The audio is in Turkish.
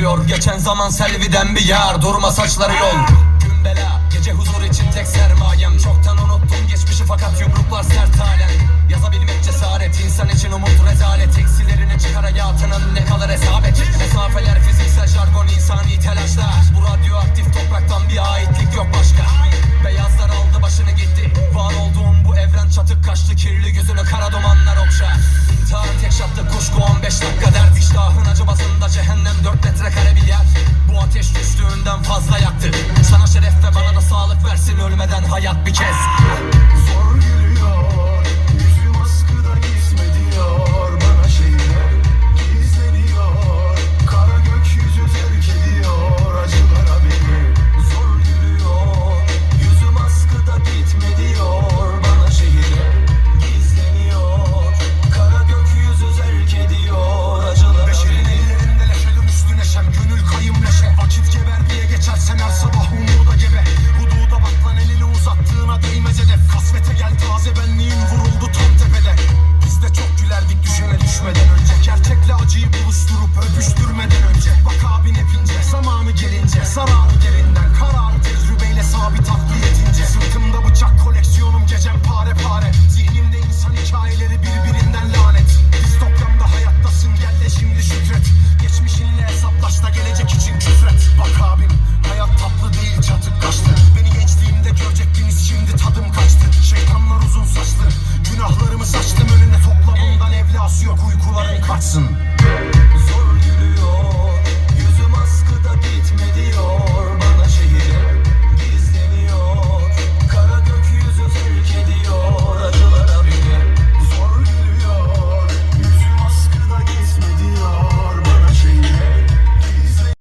tırmalıyor Geçen zaman selviden bir yar. Durma saçları yol. Gün bela Gece huzur için tek sermayem Geçersin ölmeden hayat bir kez. olmazsın.''